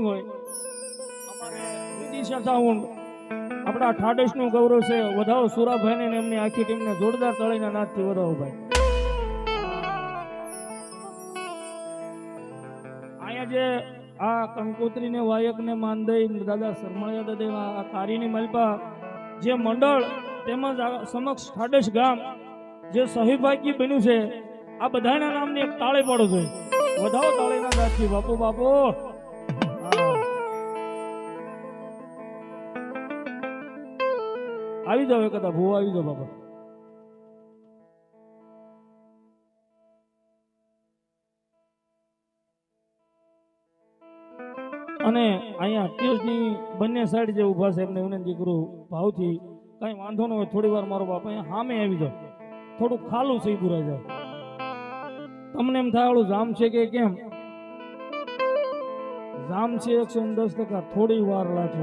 નહીં હોય. અમારે વિદિશા સાઉન્ડ ગૌરવ છે. વધાવો સુરાભાઈને એમની આખી ટીમને જોરદાર તળીના નાદથી વધાવો ભાઈ. અહીંયા જે આ કંકોત્રીને, વાયકને માનદઈ દાદા સરમળિયા દાદા આ કારીની મલપા, જે મંડળ તેમજ સમક્ષ ઠાડેશ ગામ જે સહીભાગી બન્યું છે, આ બધાના નામની એક તાળી પાડો જોઈએ વધાવો તાળીના દાદથી બાપુ બાપુ! આવી જાવ કદા ભૂ આવી જાવ બાબા અને અહીંયા ટ્યુઝની બંને સાઈડ જે ઊભા છે, એમને વિનંતી કરું ભાવથી કાંઈ વાંધો ન હોય, થોડી વાર મારો બાપ અહીંયા સામે આવી જાવ થોડું ખાલું છે પૂરા જાય તમને એમ થાય જામ છે કે કેમ? જામ છે એકસો દસ ટકા, થોડી વાર લાગશે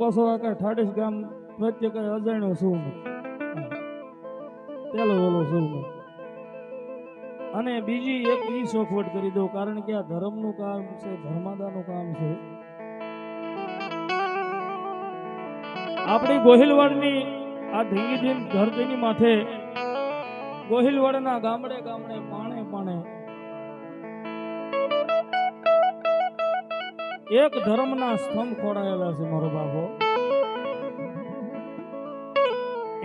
પાછો આકાર ઠાડીસ ગામ પ્રત્યે કઈ અજાણ્યો છું? પેલો ઓલો છું? અને બીજી એક ઈ શોખવટ કરી દઉં, કારણ કે આ ધર્મનું કામ છે, ધર્માદાનું કામ છે. આપણી ગોહિલવાડની આ ધીંગીધીન ધરતીની માથે ગોહિલવાડના ગામડે ગામડે પાણે પાણે એક ધર્મના સ્તંભ ખોડાયેલા છે મારો બાપો.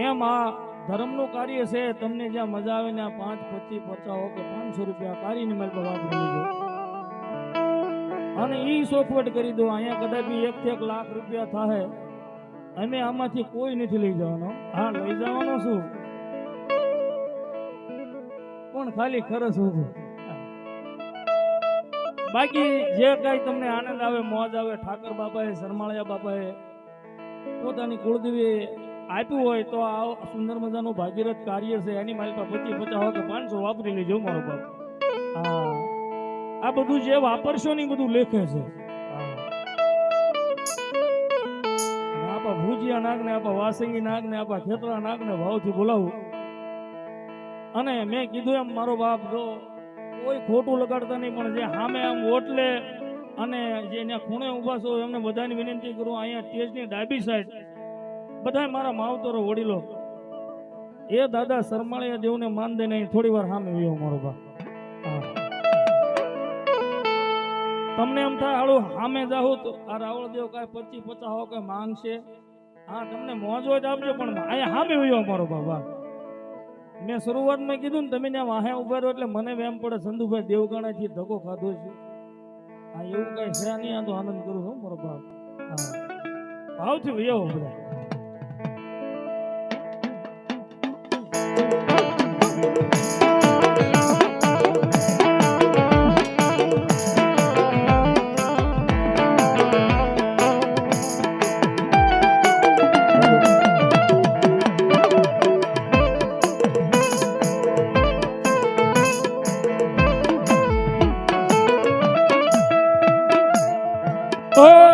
એમ આ ધર્મનું કાર્ય છે, તમને જ્યાં મજા આવે ને પાંચ, પચીસ પચાવો કે પાંચસો રૂપિયા કાર્યની મારી વાપરી લીધો અને ઈ સોખવટ કરી દો, અહીંયા કદાચ એક એક લાખ રૂપિયા થાય અમે આમાંથી કોઈ નથી લઈ જવાનો. હા, લઈ જવાનો શું પણ ખાલી ખરસ ઊભું બાકી જે કઈ તમને આનંદ આવે, મોજ આવે, ઠાકર બાપાએ, શરમાળિયા બાપાએ, પોતાની કુળદેવી આપ્યું હોય તો આ સુંદર મજાનું ભાગીરથ કાર્ય છે, એની મારી પાસે પચીસ પચાસ કે પાંચસો વાપરી લેજો મારો બાપ. આ બધું જે વાપરશો ને બધું લેખે છે. આપા ભુજિયા નાગ ને આપા વાસંગી નાગ ને આપા ખેતરા નાગ ને ભાવથી બોલાવું. અને મેં કીધું એમ, મારો બાપ જો કોઈ ખોટું લગાડતા નહીં, પણ જે સામે આમ ઓટલે અને જે ત્યાં ખૂણે ઊભા છો, એમને બધાની વિનંતી કરું, અહીંયા સ્ટેજની ડાબી સાઈડ બધા મારા માવતરો વડીલો, એ દાદા શરમાળિયા દેવને માન દે નહીં થોડી વાર સામે વ્યો મારો હા. તમને એમ થાય હાળું સામે જાહો તો આ રાવળ દેવ કાંઈ પચીસ પચાસ હો કાંઈ માંગશે હા, તમને મોજ તો આપજો, પણ અહીંયા સામે વ્યો મારો બાબા. મેં શરૂઆતમાં કીધું ને, તમે ત્યાં વાહે ઊભા રહો એટલે મને એમ પડે, સંધુભાઈ દેવગાણાથી ધક્કો ખાધો છે. આ એવું કઈ છે નહીં, આ તો આનંદ કરું છું મારો ભાવ. હા. ભાવથી વયો બધા. આમાં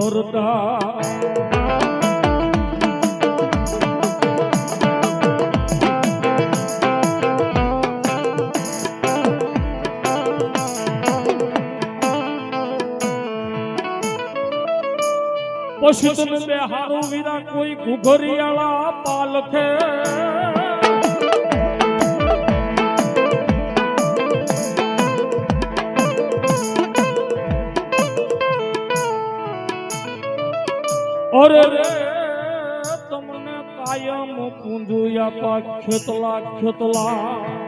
આબાય અમે ધરતા પછી તમે બે હારું વિના કોઈ ઘુઘરિયાળા પાલખે અરે રે તમને કાયમ પૂંજુયા પા ખેતલા ખેતલા.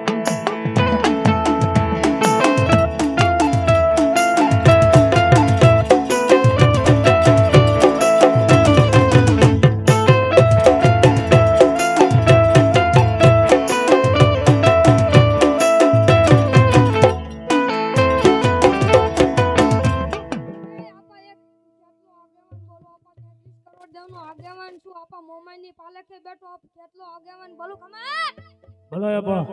ભલે આપા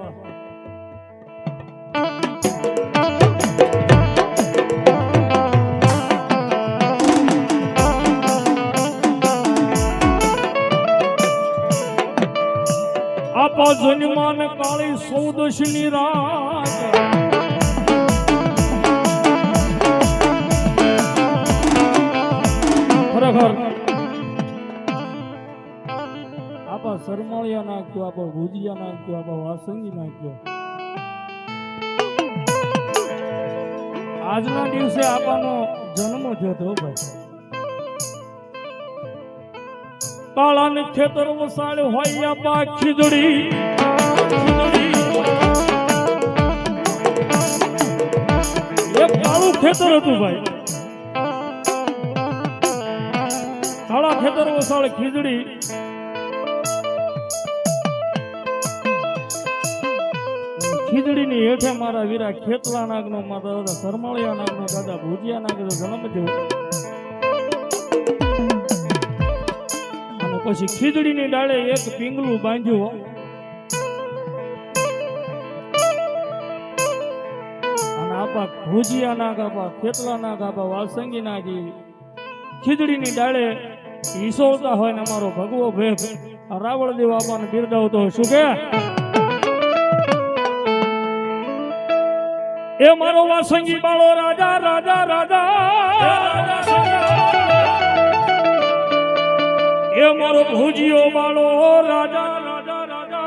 આપા જન્માન કાળી સૌદશની રાત. આપા સરમાળિયા નાખ્યો આપા ભુજિયા નાખ્યો આપો વાસંગી નાખ્યો. આજના દિવસે આપાનો જન્મ થયો હતો ભાઈ. કાળાને ખેતર વસાડ હોય આપા ખીજડી. કાળું ખેતર હતું ભાઈ. કાળા ખેતર વસાડ ખીજડી. ખીજડીની હેઠે મારા વીરા ખેતલા નાગનો, મારા દાદા સરમાળિયા નાગનો, દાદા ભુજિયા નાગનો જન્મ થયો. અને પછી ખીજડીની ડાળે એક પિંગલું બાંધ્યું. અને આપા ભુજિયા નાગ, આપા ખેતલા નાગ, આપા વાસંગી નાગી ખીજડીની ડાળે ઈસોળતા હોય ને અમારો ભગવો ભેગ. રાવળ દેવ આપાને બિરદાવતો હોય. શું કે? એ મારો વાસંગી બાળો રાજા રાજા રાજા. એ મારો ભુજિયો બાળો, રાજા રાજા રાજા.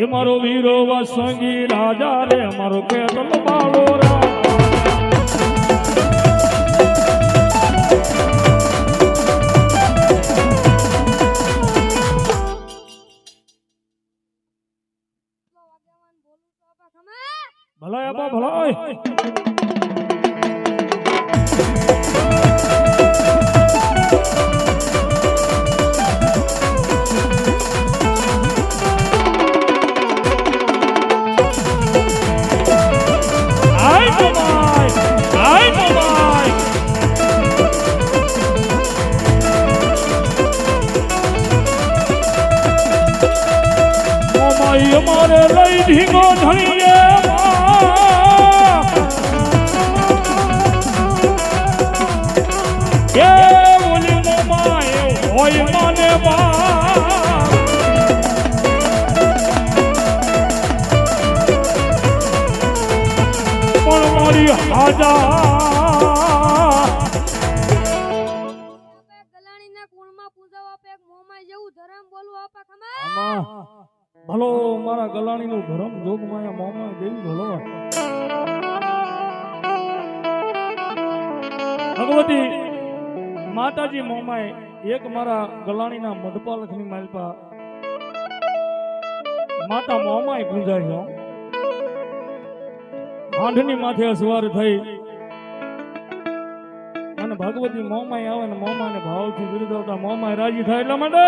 એ મારો વીરો વાસંગી રાજા રે, મારો કેતલ બાળો રાજા. આય મોમાય મોમાઈ અમારે લઈ ઢીંગો ધણીએ આમાં ભલો મારા ગલાણીનું ધરમ જોગ માયા મોમાં દેવી ભલો. ભગવતી માતાજી મોમાએ એક મારા ગલાણીના મધપાલખની માલપા માતા મોમાએ પૂજાય છે. હાંડની માથે અસવાર થઈ. અને ભગવતી મોમાય આવે ને મોમાને ભાવથી બિરદાવતા મોમાય રાજી થાય એટલા માટે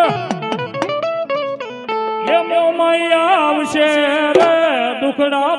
એ મોમાઈ આવશે રે દુખડા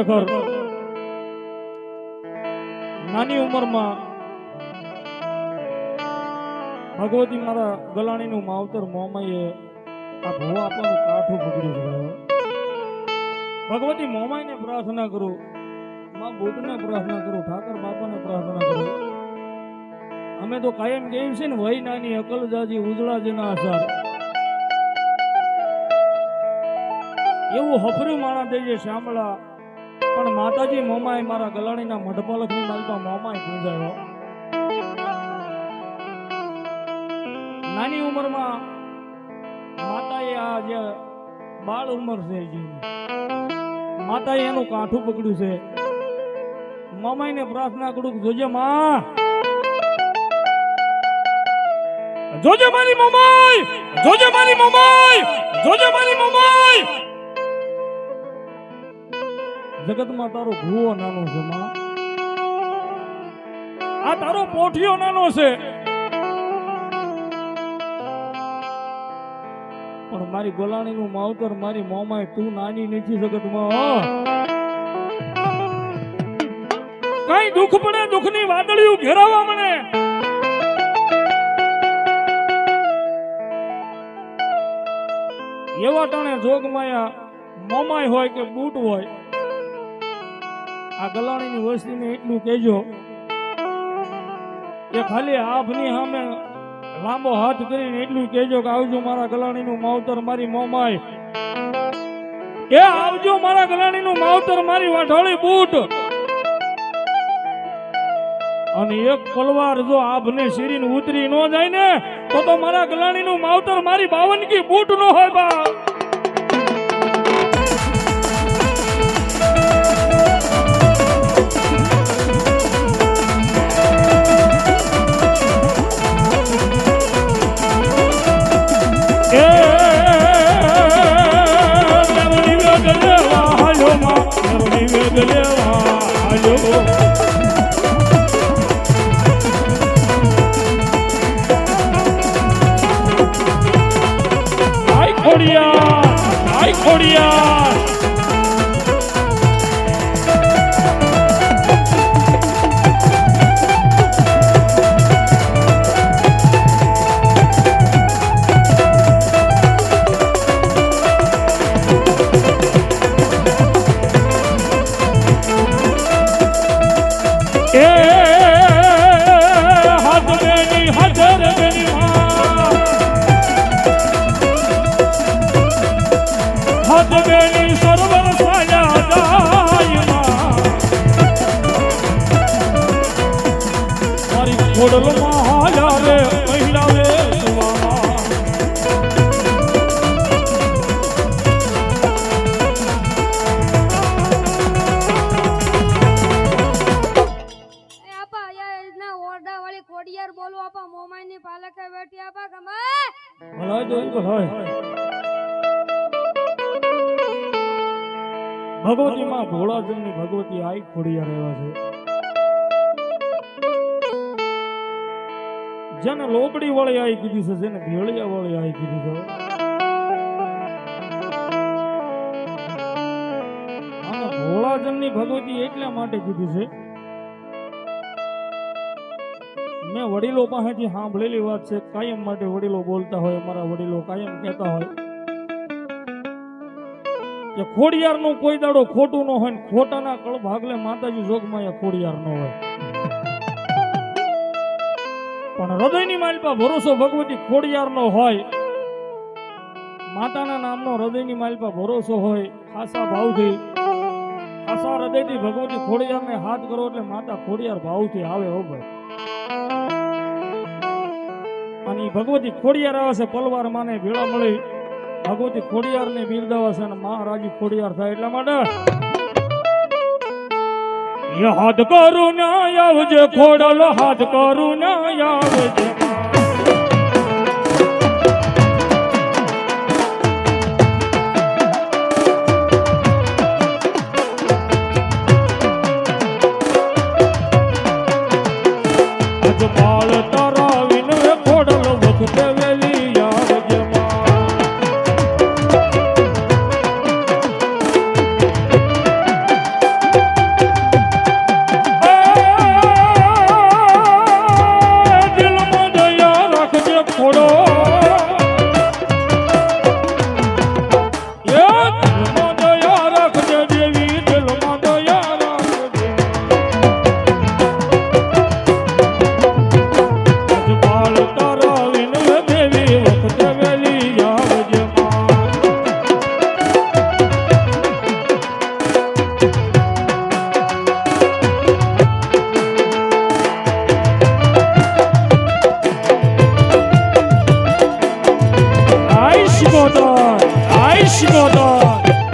ખરેખર નાની ઉંમરમાં ભગવતી મારા ગલાણીનું માવતર મોમાઈએ આ ભૂવા આપવાનું કાઠું પકડ્યું છે. ભગવતી મોમાઈને પ્રાર્થના કરું, માં બુદ્ધને પ્રાર્થના કરું, ઠાકર બાપાને પ્રાર્થના કરું. અમે તો કાયમ કહીએ છે ને, વહી નાની અકલ જાજી ઉજળા જેના આસાર એવું હફર્યું માણા દેજે શામળા પણ માતાજી મોમાએ મારા ગલાણીના મઢપલકની માલતા મોમાએ ગુંજાયો નાની ઉંમરમાં માતાએ આ જે બાળ ઉંમર છે માતાએ એનું કાંઠું પકડ્યું છે. મામાઈને પ્રાર્થના કરું જોજે માં. જોજે મારી મમાઈ, જોજે મારી મમાઈ, જોજે મારી મમાઈ. જગતમાં તારો ભૂવો નાનો છે, માં. આ તારો પોઠિયો નાનો છે. પણ મારી ગોલાણીનું માવતર મારી મોમાય તું નાની નથી જગતમાં. કઈ દુઃખ પડે, દુઃખની વાદળિયું ઘેરાવા મને. એવા ટાણે જોગમાયા મોમાય હોય કે બૂટ હોય. આ ગલાણીની વસ્તીને એટલું કહેજો કે ખાલી આપની સામે લાંબો હાથ કરીને એટલું કહેજો કે આવજો મારા ગલાણીનું માવતર મારી મોમાય એ આવજો મારા ગલાણીનું માવતર મારી વાઢોળી બૂટ. અને એક પલવાર જો આભને શીરીને ઉતરી ન જાય ને, તો તો મારા ગલાણીનું માવતર મારી બાવનકી બૂટ નો હોય બા. રે સુવામાં આપા યાર ના ઓરડા બોલું આપા ની ખમા ભલાઈ જોઈ ભલાઈ. ભગવતી માં ભોળાજનની ભગવતી આઈ ખોડિયા રહેવા છે. જેને લોબડી વાળી આવી કીધી છે, જેને ભેળિયા વળી આવી કીધી છે. ભોળાજનની ભગવતી એટલા માટે કીધી છે, મેં વડીલો પાસેથી સાંભળેલી વાત છે, કાયમ માટે વડીલો બોલતા હોય, અમારા વડીલો કાયમ કહેતા હોય કે ખોડિયારનું કોઈ દાડો ખોટું ન હોય ને ખોટાના કળ ભાગલે માતાજી જોગમાં ખોડિયાર ન હોય. પણ હૃદયની માલપા ભરોસો ભગવતી ખોડિયારનો હોય. માતાના નામનો હૃદયની માલપા ભરોસો હોય, ખાસા ભાવથી. ખાસા હૃદયથી ભગવતી ખોડિયારને હાથ કરો એટલે માતા ખોડિયાર ભાવથી આવે હો ભાઈ. અને ભગવતી ખોડિયાર આવે છે, પલવાર માને ભેળા મળી. ભગવતી ખોડિયારને બિરદાવે છે અને મહારાજી ખોડિયાર થાય એટલા માટે હાથ કરું ના આવજે ખોડલ હાથ કરું ના આવજે. અજમાળ বাইশ মদন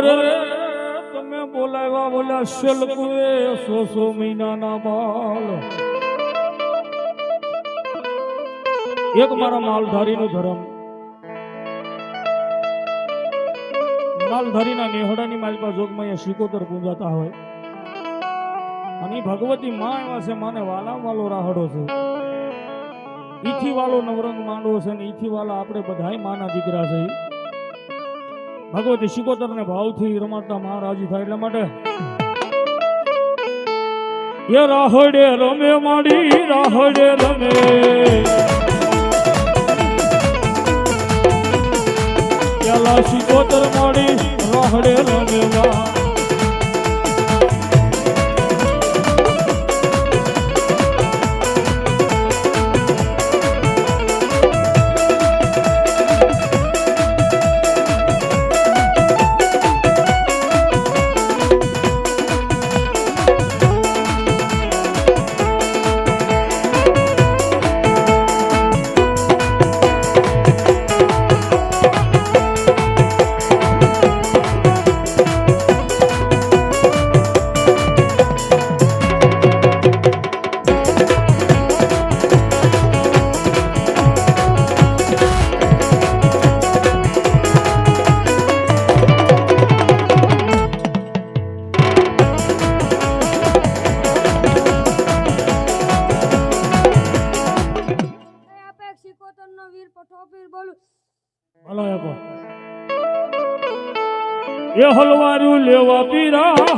ઓરે તમે બોલાવ્યા બોલ્યા, શલકુએ સો સો મહિનાના બાળ એક મારા માલધારીનું ધર્મ. માલધારીના નેહડાની માલપા જોગમાં શિકોતર પૂંજાતા હોય. અને ભગવતી માં એવા છે, માને વાલા વાલો રાહડો છે. ઈથી વાલો નવરંગ માંડવો છે ઈથી વાલા આપણે બધાય માના દીકરા છે. ભગવતી શિકોતર ને ભાવથી રમાડતા મહારાજી થાય એટલા માટે એ રાહડે રમે માડી, રાહડે રમે. પેલા શિકોતર માડી, રાહડે રમેલા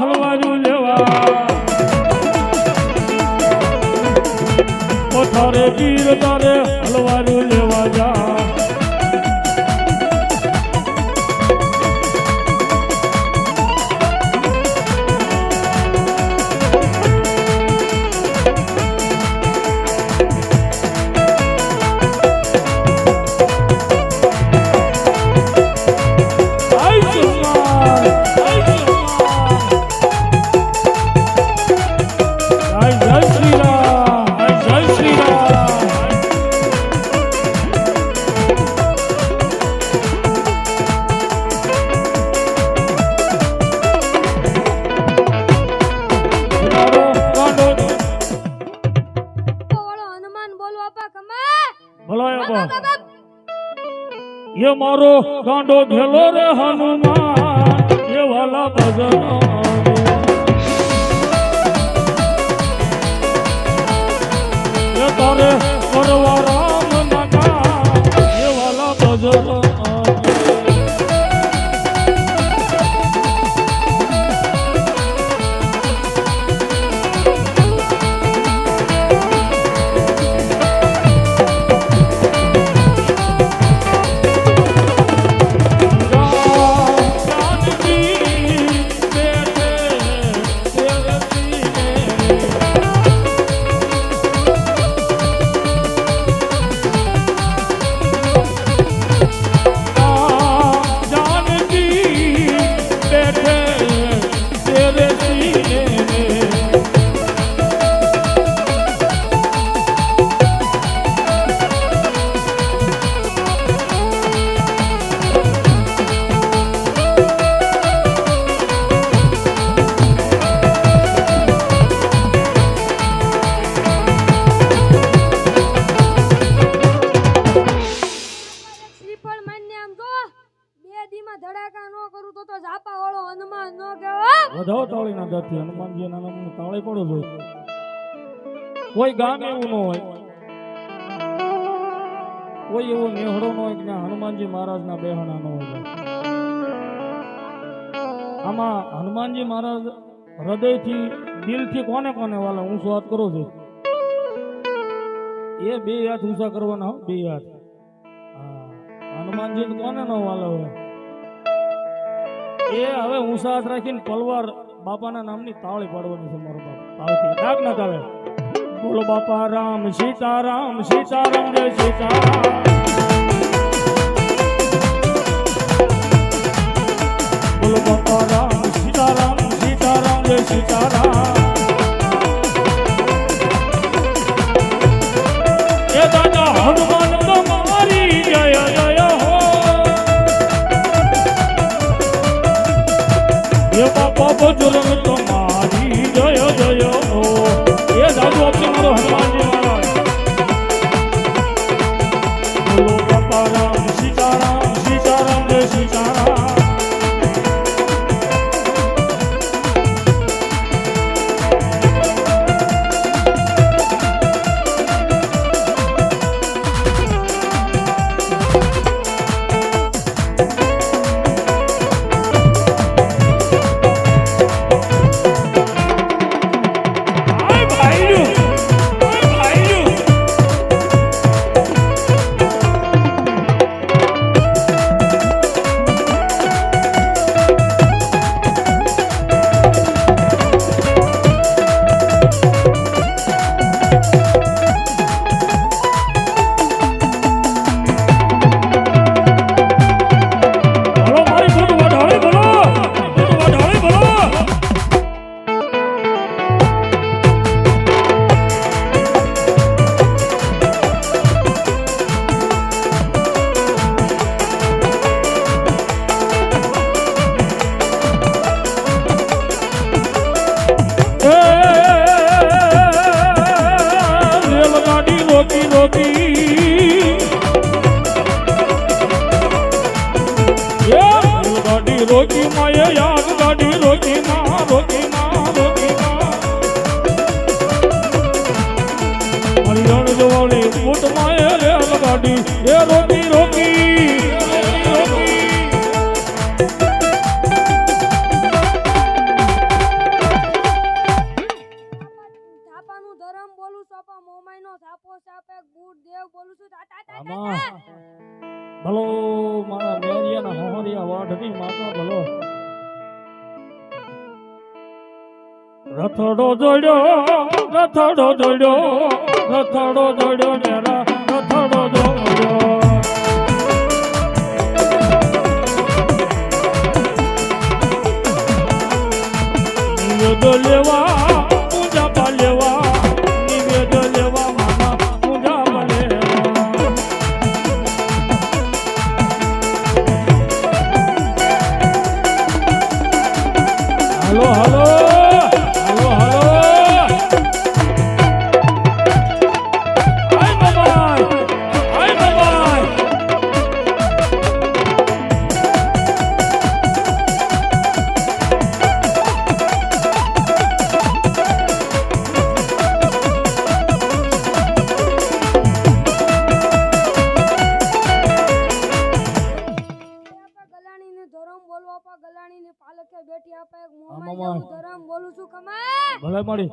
હલવારું લેવા. પથારે ગીર તારે હલવાનું લેવા જા. એ મારો ગાંડો ઘેલો રે હનુમાન, એ વાલા ભજન. તારે કરવા રામ ના કામ એ વાલા ભજન. કોઈ ગામ એવું ન હોય. કોઈ એવો નેહડો ન હોય કે હનુમાનજી મહારાજના બેહણા ન હોય. આમાં હનુમાનજી મહારાજ હૃદયથી, દિલથી કોને કોને વાલા? હું વાત કરું છું? એ બે હાથ ઊંચા કરવાના બે હાથ. હનુમાનજી કોને ન વાલા હોય? એ હવે ઊંચા હાથ રાખીને પલવાર બાપાના નામની તાળી પાડવાની છે મારો બાપ. ભાવથી. ડાક ના તાળે. બોલો બાપા રામ, સીતારામ સીતારામ જય સીતારામ. બોલો બાપા રામ, સીતારામ સીતારામ જય સીતારામ. એ દેવ બોલું છું. તા તા તા તા આમાં ભલો મારા મેરિયાના હોહરિયા વાઢની માતા ભલો. રથડો જોડ્યો રથડો જોડ્યો રથડો જોડ્યો મેરા જેવું ધરમ બોલું છું ખમા ભલે મળી.